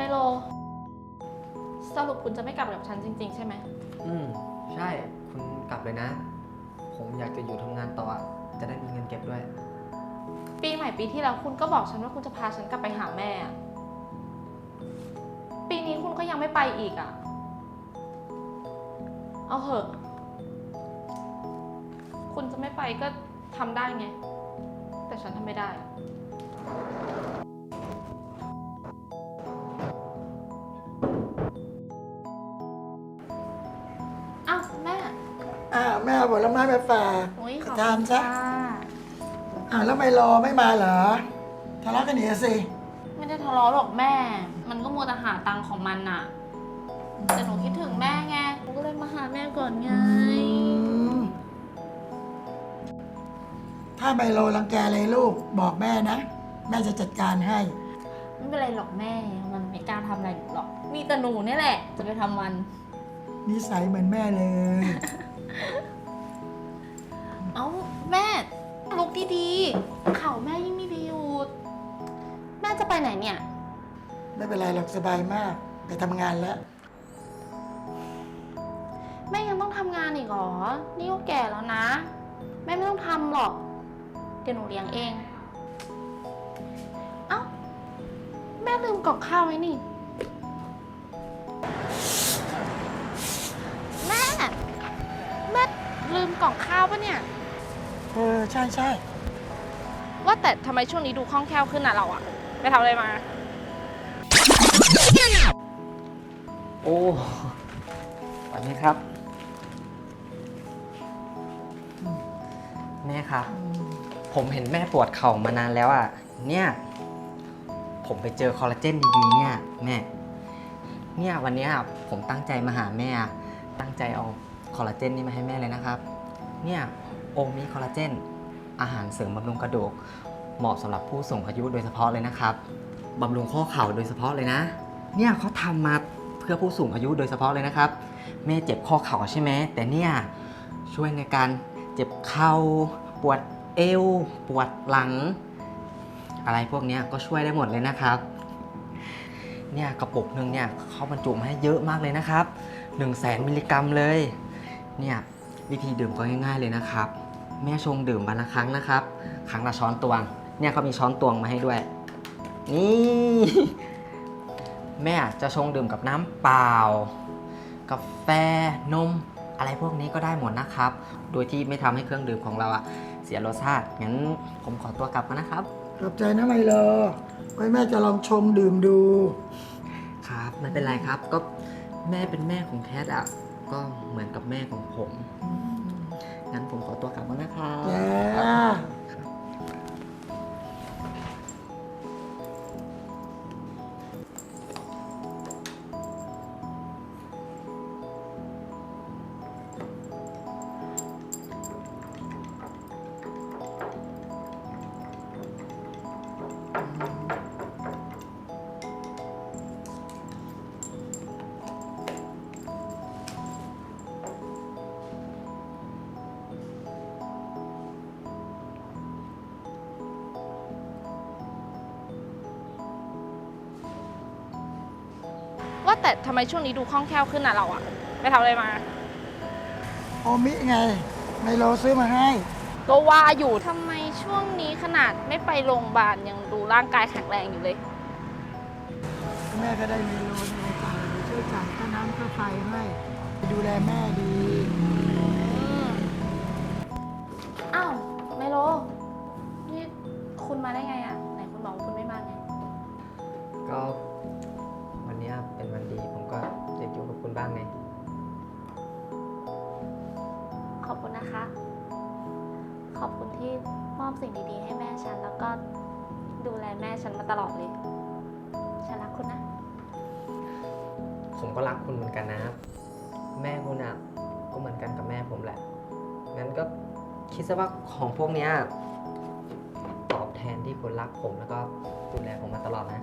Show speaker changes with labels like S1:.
S1: ไมโล สรุปคุณจะไม่กลับกับฉันจริง ๆ ใช่ไหม
S2: อืม ใช่ คุณกลับเลยนะ ผมอยากจะอยู่ทำงานต่ออะจะได้มีเงินเก็บด้วย
S1: ปีใหม่ปีที่แล้วคุณก็บอกฉันว่าคุณจะพาฉันกลับไปหาแม่อะปีนี้คุณก็ยังไม่ไปอีกอะ่ะ เอาเหอะ คุณจะไม่ไปก็ทำได้ไง แต่ฉันทำไม่ได้อะ
S3: เอาผลไม้ไปฝาก
S1: อุ๊ยขอ
S3: บทาน
S1: คุณ
S3: ซะ
S1: ค่ะ
S3: อ่าแล้วไม่รอไม่มาเหรอทะเลาะกันหนีสิ
S1: ไม่ได้ทะเลาะหรอกแม่ มันก็มัวแต่หาตังค์ของมันน่ะ แต่หนูคิดถึงแม่ไงหนูก็เลยมาหาแม่ก่อนไง
S3: อืมถ้าไมโลรังแกอะไรลูกบอกแม่นะ แม่จะจัดการให้
S1: ไม่เป็นไรหรอกแม่ มันไม่กล้าทำอะไรหนูหรอก มีแต่หนูนี่แหละ จะไปทำมัน
S3: นิสัยเหมือนแม่เลย
S1: เป็น
S3: ไรหรอกสบายมาก ไปทำงานแล้ว
S1: แม่ยังต้องทำงานอีกเหรอ นี่ก็แก่แล้วนะ แม่ไม่ต้องทำหรอก เดี๋ยวหนูเลี้ยงเอง เอ้า แม่ลืมกล่องข้าวไว้นี่ แม่ แม่ลืมกล่องข้าวปะเนี่ย
S3: เออ ใช่ใช่
S1: ว่าแต่ทำไมช่วงนี้ดูคล่องแคล่วขึ้นอะเราอะไปทำอะไรมา
S2: โอ้วันนี้ครับ แม่ครับ ผมเห็นแม่ปวดเข่ามานานแล้วอะ เนี่ย ผมไปเจอคอลลาเจนดีๆเนี่ยแม่ เนี่ยวันเนี้ยผมตั้งใจมาหาแม่อะตั้งใจเอาคอลลาเจนนี่มาให้แม่เลยนะครับ เนี่ยโอมิคอลลาเจน อาหารเสริมบำรุงกระดูก เหมาะสำหรับผู้สูงอายุโดยเฉพาะเลยนะครับ บำรุงข้อเข่าโดยเฉพาะเลยนะ เนี่ยเขาทำมาเพื่อผู้สูงอายุโดยเฉพาะเลยนะครับ แม่เจ็บข้อเข่าใช่ไหมแต่เนี่ยช่วยในการเจ็บเข่าปวดเอว ปวดหลัง อะไรพวกนี้ก็ช่วยได้หมดเลยนะครับ เนี่ยกระปุกหนึ่งเนี่ยเขาบรรจุมาให้เยอะมากเลยนะครับ1 0 0 0 0แสนมิลลิกรัมเลย เนี่ยวิธีดื่มก็ง่ายๆเลยนะครับ แม่ชงดื่มวันละครั้งนะครับ ครั้งละช้อนตวง เนี่ยเขามีช้อนตวงมาให้ด้วย นี่แม่จะชงดื่มกับน้ำเปล่า กาแฟนม อะไรพวกนี้ก็ได้หมดนะครับ โดยที่ไม่ทำให้เครื่องดื่มของเราอะเสียรสชาติงั้นผมขอตัวกลับมานะครับ
S3: ขอบใจนะไมโลไว้แม่จะลองชงดื่มดู
S2: ครับไม่เป็นไรครับก็แม่เป็นแม่ของแคทอะก็เหมือนกับแม่ของผม งั้นผมขอตัวกลับมานะครับ
S3: จ้า
S1: แต่ทำไมช่วงนี้ดูคล่องแคล่วขึ้นอะเราอะไปทำอะไรมา
S3: โอมิไง ไมโลซื้อมาให้
S1: ก็ว่าอยู่ทำไมช่วงนี้ขนาดไม่ไปโรงพยาบาลยังดูร่างกายแข็งแรงอยู่เลย
S3: แม่ก็ได้ไมโลในจ่ายช่วยจ่ายค่าน้ำค่าไฟให้ ดูแลแม่ดี
S1: อ้าวไมโล นี่คุณมาได้ไง
S2: คุณบ้างไง
S1: ขอบคุณนะคะ ขอบคุณที่มอบสิ่งดีๆ ให้แม่ฉัน แล้วก็ดูแลแม่ฉันมาตลอดเลย ฉันรักคุณนะ
S2: ผมก็รักคุณเหมือนกันนะ แม่คุณอะก็เหมือนกันกับแม่ผมแหละ งั้นก็คิดซะว่าของพวกเนี้ยตอบแทนที่คุณรักผมแล้วก็ดูแลผมมาตลอดนะ